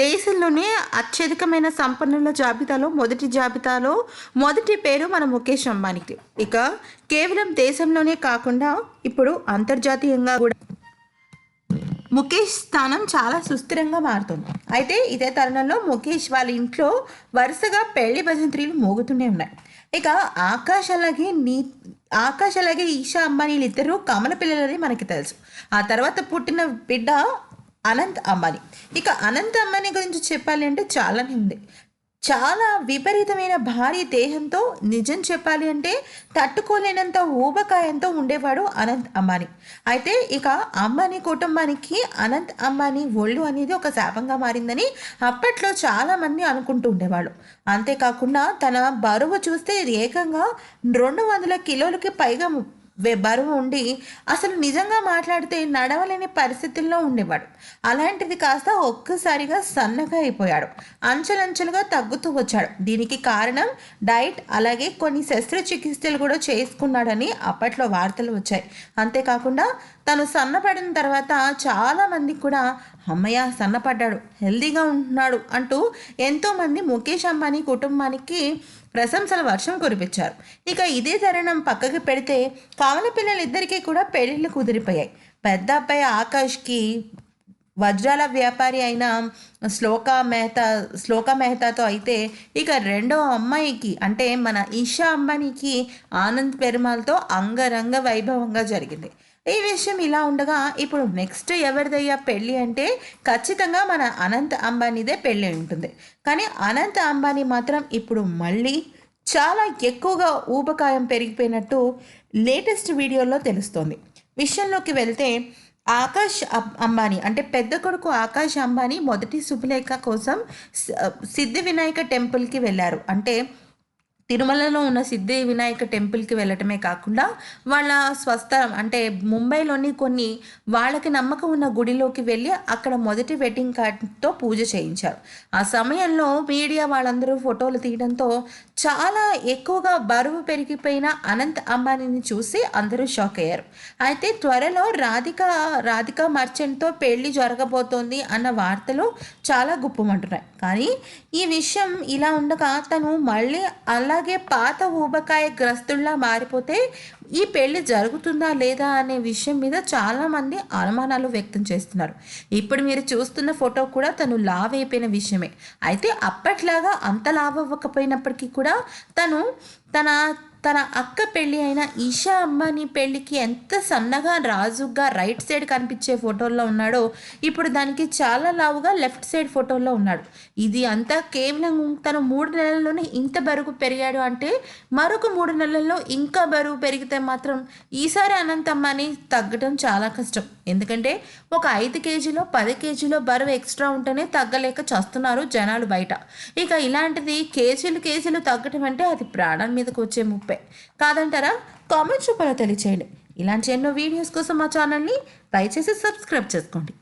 దేశంలోనే అత్యధికమైన సంపన్నుల జాబితాలో మొదటి జాబితాలో మొదటి పేరు మన ముఖేష్ అంబానీకి. ఇక కేవలం దేశంలోనే కాకుండా ఇప్పుడు అంతర్జాతీయంగా కూడా ముఖేష్ స్థానం చాలా సుస్థిరంగా మారుతుంది. అయితే ఇదే తరుణంలో ముఖేష్ వాళ్ళ ఇంట్లో వరుసగా పెళ్ళి భజంత్రీలు మోగుతూనే ఉన్నాయి. ఇక ఆకాష్ అలాగే నీ ఆకాష్ అలాగే ఈషా అంబానీలు ఇద్దరు కమల పిల్లలని మనకి తెలుసు. ఆ తర్వాత పుట్టిన బిడ్డ అనంత్ అంబానీ. ఇక అనంత్ అంబానీ గురించి చెప్పాలి అంటే చాలానే ఉంది. చాలా విపరీతమైన భారీ దేహంతో నిజం చెప్పాలి అంటే తట్టుకోలేనంత ఊబకాయంతో ఉండేవాడు అనంత్ అంబానీ. అయితే ఇక అంబానీ కుటుంబానికి అనంత్ అంబానీ ఒళ్ళు అనేది ఒక శాపంగా మారిందని అప్పట్లో చాలామంది అనుకుంటూ ఉండేవాళ్ళు. అంతేకాకుండా తన బరువు చూస్తే ఏకంగా రెండు వందల కిలోలకి పైగా బరువు ఉండి అసలు నిజంగా మాట్లాడితే నడవలేని పరిస్థితుల్లో ఉండేవాడు. అలాంటిది కాస్త ఒక్కసారిగా సన్నగా అయిపోయాడు. అంచెలంచెలుగా తగ్గుతూ వచ్చాడు. దీనికి కారణం డైట్ అలాగే కొన్ని శస్త్రచికిత్సలు కూడా చేసుకున్నాడని అప్పట్లో వార్తలు వచ్చాయి. అంతేకాకుండా తను సన్నపడిన తర్వాత చాలామంది కూడా అమ్మయ్య సన్నపడ్డాడు హెల్దీగా ఉంటున్నాడు అంటూ ఎంతోమంది ముఖేష్ అంబానీ కుటుంబానికి ప్రశంసల వర్షం కురిపించారు. ఇక ఇదే తరుణం పక్కకి పెడితే కావల పిల్లలిద్దరికీ కూడా పెళ్ళిళ్ళు కుదిరిపోయాయి. పెద్ద అబ్బాయి ఆకాష్కి వజ్రాల వ్యాపారి అయిన శ్లోక మెహతా శ్లోక మెహతాతో అయితే ఇక రెండో అమ్మాయికి అంటే మన ఈషా అంబానీకి ఆనంద్ పెరుమాల్తో అంగరంగ వైభవంగా జరిగింది. ఈ విషయం ఇలా ఉండగా ఇప్పుడు నెక్స్ట్ ఎవరిదయ్యా పెళ్ళి అంటే ఖచ్చితంగా మన అనంత్ అంబానీదే పెళ్ళి ఉంటుంది. కానీ అనంత్ అంబానీ మాత్రం ఇప్పుడు మళ్ళీ చాలా ఎక్కువగా ఊబకాయం పెరిగిపోయినట్టు లేటెస్ట్ వీడియోలో తెలుస్తోంది. విషయంలోకి వెళ్తే ఆకాష్ అంబానీ అంటే పెద్ద కొడుకు ఆకాష్ అంబానీ మొదటి శుభలేఖ కోసం సిద్ధి వినాయక టెంపుల్కి వెళ్ళారు. అంటే తిరుమలలో ఉన్న సిద్ధి వినాయక టెంపుల్కి వెళ్ళటమే కాకుండా వాళ్ళ స్వస్థలం అంటే ముంబైలోని కొన్ని వాళ్ళకి నమ్మకం ఉన్న గుడిలోకి వెళ్ళి అక్కడ మొదటి వెడ్డింగ్ కార్డ్తో పూజ చేయించారు. ఆ సమయంలో మీడియా వాళ్ళందరూ ఫోటోలు తీయడంతో చాలా ఎక్కువగా బరువు పెరిగిపోయిన అనంత్ అంబానీని చూసి అందరూ షాక్ అయ్యారు. అయితే త్వరలో రాధిక రాధిక మర్చెంట్తో పెళ్ళి జరగబోతోంది అన్న వార్తలు చాలా గుప్పమంటున్నాయి. కానీ ఈ విషయం ఇలా ఉండగా తను మళ్ళీ అలాగే పాత ఊబకాయ గ్రస్తుల్లా మారిపోతే ఈ పెళ్ళి జరుగుతుందా లేదా అనే విషయం మీద చాలామంది అనుమానాలు వ్యక్తం చేస్తున్నారు. ఇప్పుడు మీరు చూస్తున్న ఫోటో కూడా తను లావ్ అయిపోయిన విషయమే. అయితే అప్పట్లాగా అంత లావ్ అవ్వకపోయినప్పటికీ కూడా తను తన తన అక్క పెళ్ళి అయిన ఈషా అంబానీ పెళ్ళికి ఎంత సన్నగా రాజుగా రైట్ సైడ్ కనిపించే ఫోటోల్లో ఉన్నాడో ఇప్పుడు దానికి చాలా లావుగా లెఫ్ట్ సైడ్ ఫోటోల్లో ఉన్నాడు. ఇది అంతా కేవలం తను మూడు నెలల్లోనే ఇంత బరువు పెరిగాడు అంటే మరొక మూడు నెలల్లో ఇంకా బరువు పెరిగితే మాత్రం ఈసారి అనంతమ్మని తగ్గడం చాలా కష్టం. ఎందుకంటే ఒక ఐదు కేజీలో పది కేజీలో బరువు ఎక్స్ట్రా ఉంటేనే తగ్గలేక చస్తున్నారు జనాలు బయట. ఇక ఇలాంటిది కేజీలు కేజీలు తగ్గటం అంటే అది ప్రాణం మీదకు వచ్చే ముప్పే. కాదంటారా? కామెంట్స్ రూపంలో తెలియచేయండి. ఇలాంటి ఎన్నో వీడియోస్ కోసం మా ఛానల్ని దయచేసి సబ్స్క్రైబ్ చేసుకోండి.